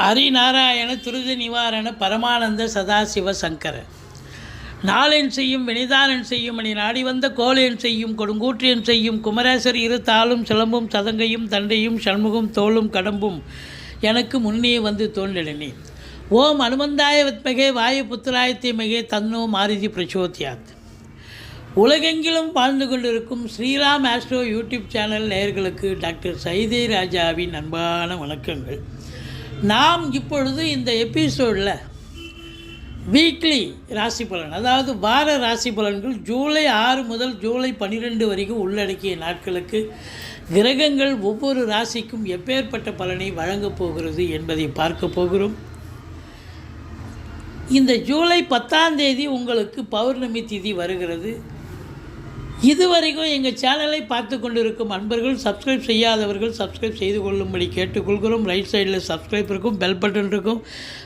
ஹரிநாராயண துரித நிவாரண பரமானந்த சதாசிவ சங்கர. நாளென் செய்யும் வினிதானன் செய்யும் அணி நாடி வந்த கோலேன் செய்யும் கொடுங்கூற்றியன் செய்யும் குமரேசர் இரு தாளும் சிலம்பும் சதங்கையும் தண்டையும் சண்முகம் தோளும் கடம்பும் எனக்கு முன்னே வந்து தோன்றினே ஓம் அனுமந்தாய வித்மகே வாயு புத்திராயத்தை மகே தன்னோ மாருதி பிரச்சோத்யாத். உலகெங்கிலும் வாழ்ந்து கொண்டிருக்கும் ஸ்ரீராம் ஆஸ்ட்ரோ யூடியூப் சேனல் நேயர்களுக்கு டாக்டர் சைதே ராஜாவின் அன்பான வணக்கங்கள். நாம் இப்பொழுது இந்த எபிசோடில் வீக்லி ராசி பலன் அதாவது வார ராசி பலன்கள் ஜூலை ஆறு முதல் ஜூலை பன்னிரெண்டு வரைக்கும் உள்ளடக்கிய நாட்களுக்கு கிரகங்கள் ஒவ்வொரு ராசிக்கும் எப்பேற்பட்ட பலனை வழங்கப் போகிறது என்பதை பார்க்க போகிறோம். இந்த ஜூலை பத்தாம் தேதி உங்களுக்கு பௌர்ணமி திதி வருகிறது. இதுவரைக்கும் எங்கள் சேனலை பார்த்து கொண்டிருக்கும் அன்பர்கள் சப்ஸ்கிரைப் செய்யாதவர்கள் சப்ஸ்கிரைப் செய்து கொள்ளும்படி கேட்டுக்கொள்கிறோம். ரைட் சைடில் சப்ஸ்கிரைப் இருக்கும் பெல் பட்டன் இருக்கும்.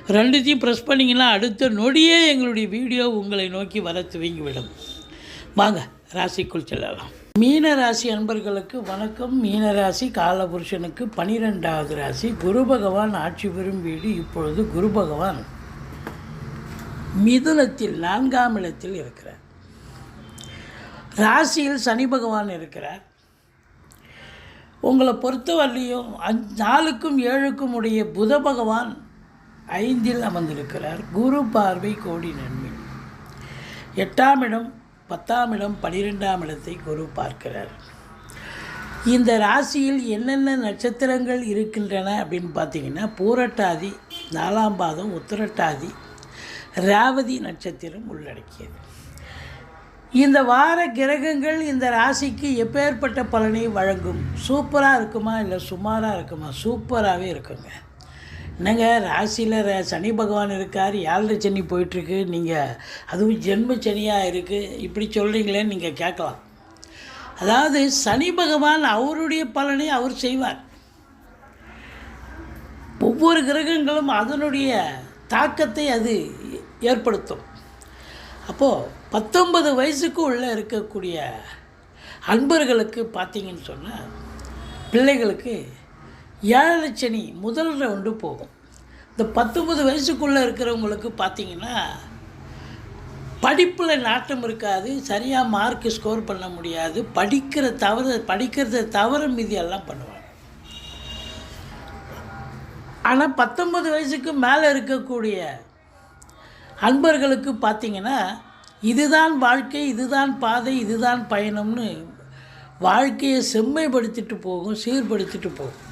ரெண்டுத்தையும் ப்ரெஸ் பண்ணிங்கன்னா அடுத்த நொடியே எங்களுடைய வீடியோ உங்களை நோக்கி வர துவங்கிவிடும். வாங்க ராசிக்குள் செல்லலாம். மீன ராசி அன்பர்களுக்கு வணக்கம். மீனராசி காலபுருஷனுக்கு பனிரெண்டாவது ராசி. குரு பகவான் ஆட்சி பெறும் வீடு இப்பொழுது குரு பகவான் மிதுனத்தில் நான்காம் இடத்தில் இருக்கிறார். ராசியில் சனி பகவான் இருக்கிறார். உங்களை பொறுத்தவரையிலையும் அஞ் நாலுக்கும் ஏழுக்கும் உடைய புத பகவான் ஐந்தில் அமர்ந்திருக்கிறார். குரு பார்வை கோடி நன்மை. எட்டாம் இடம் பத்தாம் இடம் பனிரெண்டாம் இடத்தை குரு பார்க்கிறார். இந்த ராசியில் என்னென்ன நட்சத்திரங்கள் இருக்கின்றன அப்படின்னு பார்த்தீங்கன்னா பூரட்டாதி நாலாம் பாதம் உத்திரட்டாதி ரேவதி நட்சத்திரம் உள்ளடக்கியது. இந்த வார கிரகங்கள் இந்த ராசிக்கு எப்பேற்பட்ட பலனை வழங்கும்? சூப்பராக இருக்குமா இல்லை சுமாராக இருக்குமா? சூப்பராகவே இருக்குங்க. என்னங்க ராசியில் சனி பகவான் இருக்கார் ஏழரை சனி போயிட்டுருக்கு. நீங்கள் அதுவும் ஜென்ம சனியாக இருக்குது இப்படி சொல்கிறீங்களேன்னு நீங்கள் கேட்கலாம். அதாவது சனி பகவான் அவருடைய பலனை அவர் செய்வார். ஒவ்வொரு கிரகங்களும் அதனுடைய தாக்கத்தை அது ஏற்படுத்தும். அப்போது பத்தொன்பது வயசுக்கு உள்ளே இருக்கக்கூடிய அன்பர்களுக்கு பார்த்தீங்கன்னு சொன்னால் பிள்ளைகளுக்கு ஏழரை சனி முதல் ரவுண்டு போகும். இந்த பத்தொம்பது வயசுக்குள்ளே இருக்கிறவங்களுக்கு பார்த்திங்கன்னா படிப்பில் நாட்டம் இருக்காது சரியாக மார்க் ஸ்கோர் பண்ண முடியாது படிக்கிற தவறு படிக்கிறத தவிர மீதி எல்லாம் பண்ணுவாங்க. ஆனால் பத்தொன்பது வயசுக்கு மேலே இருக்கக்கூடிய அன்பர்களுக்கு பார்த்தீங்கன்னா இதுதான் வாழ்க்கை இதுதான் பாதை இதுதான் பயணம்னு வாழ்க்கையை செம்மைப்படுத்திட்டு போகும் சீர்படுத்திட்டு போகும்.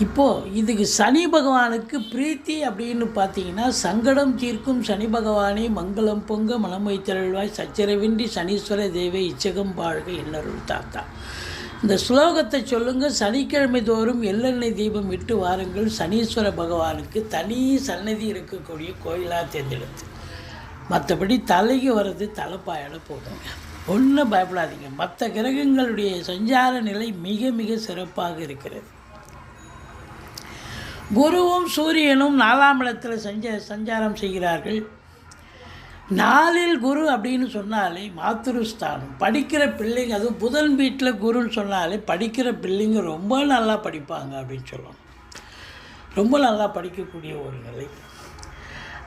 இப்போது இதுக்கு சனி பகவானுக்கு பிரீத்தி அப்படின்னு பார்த்தீங்கன்னா சங்கடம் தீர்க்கும் சனி பகவானே மங்களம் பொங்க மனம் வைத்தருள்வாய். சச்சரவின்றி சனீஸ்வர தேவை இச்சகம் வாழ்க இன்னருள் தாத்தா. இந்த ஸ்லோகத்தை சொல்லுங்கள் சனிக்கிழமை தோறும் எள்ளெண்ணெய் தீபம் விட்டு வாருங்கள். சனீஸ்வர பகவானுக்கு தனி சன்னதி இருக்கக்கூடிய கோயிலாக தேர்ந்தெடுத்து. மற்றபடி தலைக்கு வர்றது தலைப்பாயால் போதுங்க ஒன்றும் பயப்படாதீங்க. மற்ற கிரகங்களுடைய சஞ்சார நிலை மிக மிக சிறப்பாக இருக்கிறது. குருவும் சூரியனும் நாலாம் இடத்தில் சஞ்ச சஞ்சாரம் செய்கிறார்கள். நாளில் குரு அப்படின்னு சொன்னாலே மாத்துருஸ்தானம். படிக்கிற பிள்ளைங்க அதுவும் புதன் வீட்டில் குருன்னு சொன்னாலே படிக்கிற பிள்ளைங்க ரொம்ப நல்லா படிப்பாங்க அப்படின்னு சொல்லணும் ரொம்ப நல்லா படிக்கக்கூடிய ஒரு நிலை.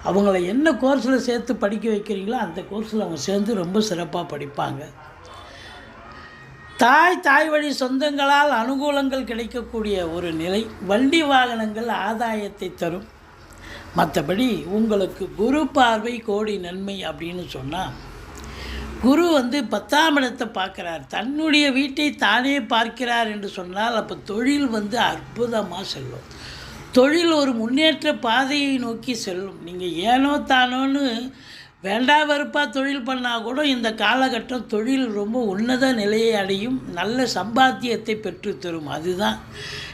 அவங்கள என்ன கோர்ஸில் சேர்த்து படிக்க வைக்கிறீங்களோ அந்த கோர்ஸில் அவங்க சேர்ந்து ரொம்ப சிறப்பாக படிப்பாங்க. தாய் தாய் வழி சொந்தங்களால் அனுகூலங்கள் கிடைக்கக்கூடிய ஒரு நிலை வண்டி வாகனங்கள் ஆதாயத்தை தரும். மற்றபடி உங்களுக்கு குரு பார்வை கோடி நன்மை அப்படின்னு சொன்னால் குரு வந்து பத்தாம் இடத்தை பார்க்குறார். தன்னுடைய வீட்டை தானே பார்க்கிறார் என்று சொன்னால் அப்போ தொழில் வந்து அற்புதமாக செல்லும். தொழில் ஒரு முன்னேற்ற பாதையை நோக்கி செல்லும். நீங்கள் ஏனோ தானோன்னு வேண்டா வெறுப்பாக தொழில் பண்ணால் கூட இந்த காலகட்டம் தொழில் ரொம்ப உன்னத நிலையை அடையும். நல்ல சம்பாத்தியத்தை பெற்றுத்தரும் அதுதான்.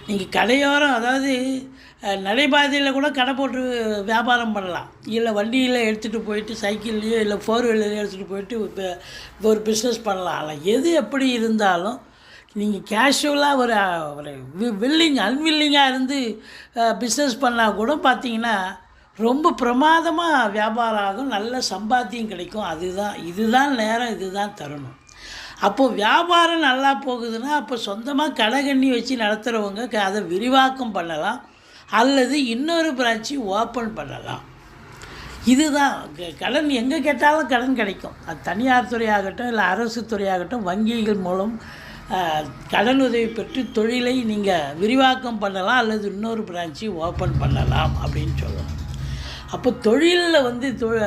நீங்கள் கடையோரம் அதாவது நடைபாதையில் கூட கடை போட்டு வியாபாரம் பண்ணலாம். இல்லை வண்டியில் எடுத்துகிட்டு போயிட்டு சைக்கிள்லேயோ இல்லை ஃபோர் வீலர்லேயோ எடுத்துகிட்டு போயிட்டு இப்போ ஒரு பிஸ்னஸ் பண்ணலாம். எது எப்படி இருந்தாலும் நீங்கள் கேஷுவலாக ஒரு ஒரு வில்லிங் அன்வில்லிங்காக இருந்து பிஸ்னஸ் பண்ணால் கூட பார்த்தீங்கன்னா ரொம்ப பிரமாதமாக வியாபாரம் ஆகும் நல்ல சம்பாத்தியம் கிடைக்கும். அதுதான் இதுதான் நேரம் இதுதான் தருணம். அப்போது வியாபாரம் நல்லா போகுதுன்னா அப்போ சொந்தமாக கடை கண்ணி வச்சு நடத்துகிறவங்க க- அதை விரிவாக்கம் பண்ணலாம். அல்லது இன்னொரு பிரான்ச்சு ஓப்பன் பண்ணலாம். இதுதான் க- கடன் எங்கே கேட்டாலும் கடன் கிடைக்கும். அது தனியார் துறையாகட்டும் இல்லை அரசு துறையாகட்டும் வங்கிகள் மூலம் கடனுதவி கடன் உதவி பெற்று தொழிலை நீங்கள் விரிவாக்கம் பண்ணலாம் அல்லது இன்னொரு பிரான்ச்சு ஓப்பன் பண்ணலாம் அப்படின்னு சொல்லலாம் அப்போ தொழிலில் வந்து தொ-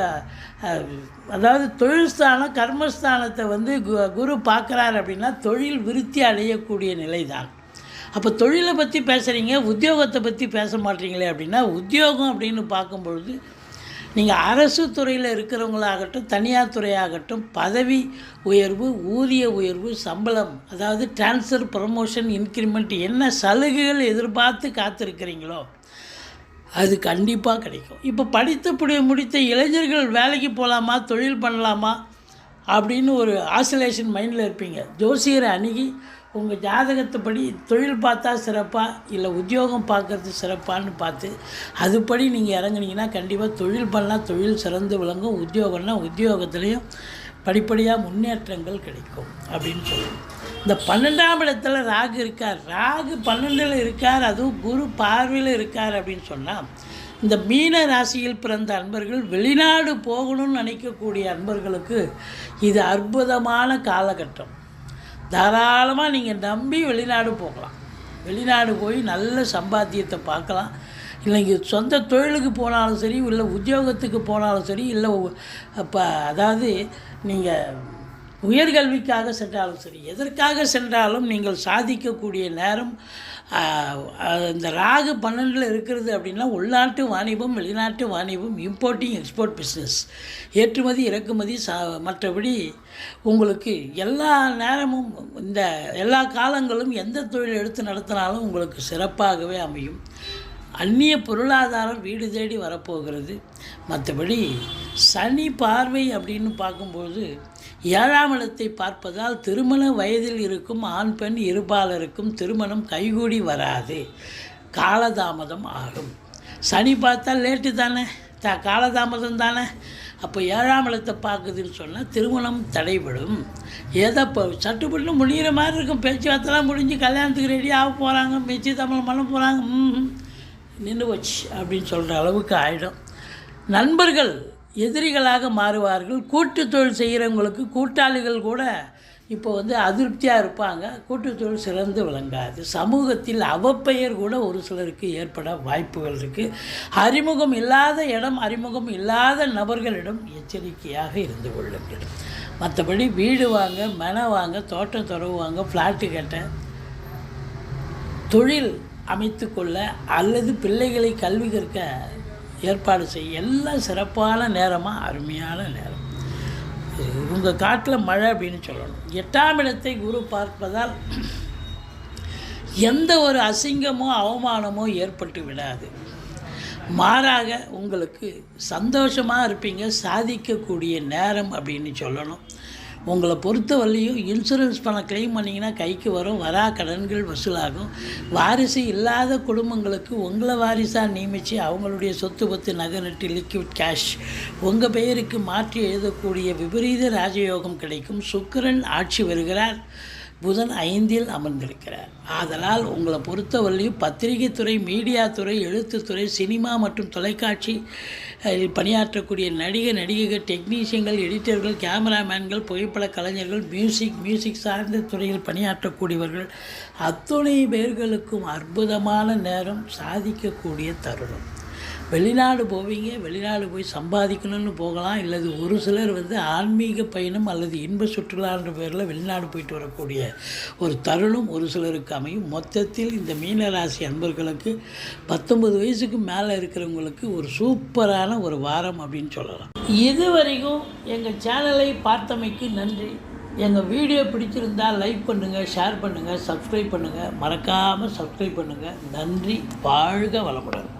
அதாவது தொழில் ஸ்தானம் கர்மஸ்தானத்தை வந்து கு- குரு பார்க்குறாரு அப்படின்னா தொழில் விருத்தி அடையக்கூடிய நிலை தான் அப்போ தொழிலை பற்றி பேசுகிறீங்க உத்தியோகத்தை பற்றி பேச மாட்டீங்களே அப்படின்னா உத்தியோகம் அப்படின்னு பார்க்கும்பொழுது நீங்கள் அரசு துறையில் இருக்கிறவங்களாகட்டும் தனியார் துறையாகட்டும் பதவி உயர்வு ஊதிய உயர்வு சம்பளம் அதாவது ட்ரான்ஸ்ஃபர் ப்ரமோஷன் இன்க்ரிமெண்ட் என்ன சலுகைகள் எதிர்பார்த்து காத்திருக்கிறீங்களோ அது கண்டிப்பாக கிடைக்கும். இப்போ படித்த முடித்த இளைஞர்கள் வேலைக்கு போகலாமா தொழில் பண்ணலாமா அப்படின்னு ஒரு ஆசிலேஷன் மைண்டில் இருப்பீங்க. ஜோசியரை அணுகி உங்கள் ஜாதகத்தைப்படி தொழில் பார்த்தா சிறப்பாக இல்லை உத்தியோகம் பார்க்கறது சிறப்பான்னு பார்த்து அதுபடி நீங்கள் இறங்குனீங்கன்னா கண்டிப்பாக தொழில் பண்ணால் தொழில் சிறந்து விளங்கும் உத்தியோகம்னா உத்தியோகத்துலேயும் படிப்படியாக முன்னேற்றங்கள் கிடைக்கும் அப்படின்னு சொல்லுவோம் இந்த பன்னெண்டாம் இடத்துல ராகு இருக்கார். ராகு பன்னெண்டில் இருக்கார் அதுவும் குரு பார்வையில் இருக்கார் அப்படின்னு சொன்னால் இந்த மீன ராசியில் பிறந்த அன்பர்கள் வெளிநாடு போகணும்னு நினைக்கக்கூடிய அன்பர்களுக்கு இது அற்புதமான காலகட்டம். தாராளமாக நீங்கள் நம்பி வெளிநாடு போகலாம். வெளிநாடு போய் நல்ல சம்பாத்தியத்தை பார்க்கலாம். இல்லைங்க சொந்த தொழிலுக்கு போனாலும் சரி இல்லை உத்தியோகத்துக்கு போனாலும் சரி இல்லை இப்போ அதாவது நீங்கள் உயர்கல்விக்காக சென்றாலும் சரி எதற்காக சென்றாலும் நீங்கள் சாதிக்கக்கூடிய நேரம் இந்த ராகு பன்னெண்டில் இருக்கிறது அப்படின்னா உள்நாட்டு வாணிபம் வெளிநாட்டு வாணிபம் இம்போர்ட்டிங் எக்ஸ்போர்ட் பிஸ்னஸ் ஏற்றுமதி இறக்குமதி சா மற்றபடி உங்களுக்கு எல்லா நேரமும் இந்த எல்லா காலங்களும் எந்த தொழில் எடுத்து நடத்தினாலும் உங்களுக்கு சிறப்பாகவே அமையும். அந்நிய பொருளாதாரம் வீடு தேடி வரப்போகிறது. மற்றபடி சனி பார்வை அப்படின்னு பார்க்கும்போது ஏழாம் இடத்தை பார்ப்பதால் திருமண வயதில் இருக்கும் ஆண் பெண் இருபாலருக்கும் திருமணம் கைகூடி வராது. காலதாமதம் ஆகும். சனி பார்த்தா லேட்டு தானே? த காலதாமதம் தானே? அப்போ ஏழாம் இடத்தை பார்க்குதுன்னு சொன்னால் திருமணம் தடைபடும். ஏதோ இப்போ சட்டுப்பட்டு முடிகிற மாதிரி இருக்கும். பேச்சுவார்த்தைலாம் முடிஞ்சு கல்யாணத்துக்கு ரெடி ஆக போகிறாங்க மிச்சி தமிழ் பண்ண போகிறாங்க நின்று போச்சு அப்படின்னு சொல்கிற அளவுக்கு ஆகிடும் நண்பர்கள் எதிரிகளாக மாறுவார்கள். கூட்டு தொழில் செய்கிறவங்களுக்கு கூட்டாளிகள் கூட இப்போ வந்து அதிருப்தியாக இருப்பாங்க. கூட்டு தொழில் சிறந்து விளங்காது. சமூகத்தில் அவப்பெயர் கூட ஒரு சிலருக்கு ஏற்பட வாய்ப்புகள் இருக்குது அறிமுகம் இல்லாத இடம் அறிமுகம் இல்லாத நபர்களிடம் எச்சரிக்கையாக இருந்து கொள்ளுங்கள். மற்றபடி வீடு வாங்க மன வாங்க தோட்டம் துறவு வாங்க ஃப்ளாட்டு கட்ட தொழில் அமைத்துக்கொள்ள அல்லது பிள்ளைகளை கல்வி கற்க ஏற்பாடு செய்ய எல்லாம் சிறப்பான நேரமாக அருமையான நேரம். உங்கள் காட்டில் மழை அப்படின்னு சொல்லணும். எட்டாம் இடத்தை குரு பார்ப்பதால் எந்த ஒரு அசிங்கமோ அவமானமோ ஏற்பட்டு விடாது. மாறாக உங்களுக்கு சந்தோஷமாக இருப்பீங்க சாதிக்கக்கூடிய நேரம் அப்படின்னு சொல்லணும். உங்களை பொறுத்த வரலையும் இன்சூரன்ஸ் பணம் க்ளைம் பண்ணிங்கன்னா கைக்கு வரும் வரா கடன்கள் வசூலாகும். வாரிசு இல்லாத குடும்பங்களுக்கு உங்களை வாரிசாக நியமித்து அவங்களுடைய சொத்து பத்து நகை நட்டு லிக்விட் கேஷ் உங்கள் பெயருக்கு மாற்றி எழுதக்கூடிய விபரீத ராஜயோகம் கிடைக்கும். சுக்கரன் ஆட்சி வருகிறார். புதன் ஐந்தில் அமர்ந்திருக்கிறார். ஆதலால் உங்களை பொறுத்தவரையும் பத்திரிகை துறை மீடியா துறை எழுத்துத்துறை சினிமா மற்றும் தொலைக்காட்சி பணியாற்றக்கூடிய நடிகை நடிகைகள் டெக்னீஷியன்கள் எடிட்டர்கள் கேமராமேன்கள் புகைப்பட கலைஞர்கள் மியூசிக் மியூசிக் சார்ந்த துறையில் பணியாற்றக்கூடியவர்கள் அத்துணை பேர்களுக்கும் அற்புதமான நேரம் சாதிக்கக்கூடிய தருணம். வெளிநாடு போவீங்க வெளிநாடு போய் சம்பாதிக்கணும்னு போகலாம் இல்லது ஒரு சிலர் வந்து ஆன்மீக பயணம் அல்லது இன்ப சுற்றுலான்ற பேரில் வெளிநாடு போயிட்டு வரக்கூடிய ஒரு தருணம் ஒரு சிலருக்கு அமையும். மொத்தத்தில் இந்த மீனராசி அன்பர்களுக்கு பத்தொன்பது வயசுக்கு மேலே இருக்கிறவங்களுக்கு ஒரு சூப்பரான ஒரு வாரம் அப்படின்னு சொல்லலாம். இதுவரைக்கும் எங்கள் சேனலை பார்த்தமைக்கு நன்றி. எங்கள் வீடியோ பிடிச்சிருந்தால் லைக் பண்ணுங்கள் ஷேர் பண்ணுங்கள் சப்ஸ்கிரைப் பண்ணுங்கள் மறக்காமல் சப்ஸ்கிரைப் பண்ணுங்கள் நன்றி வாழ்க வளமுடன்.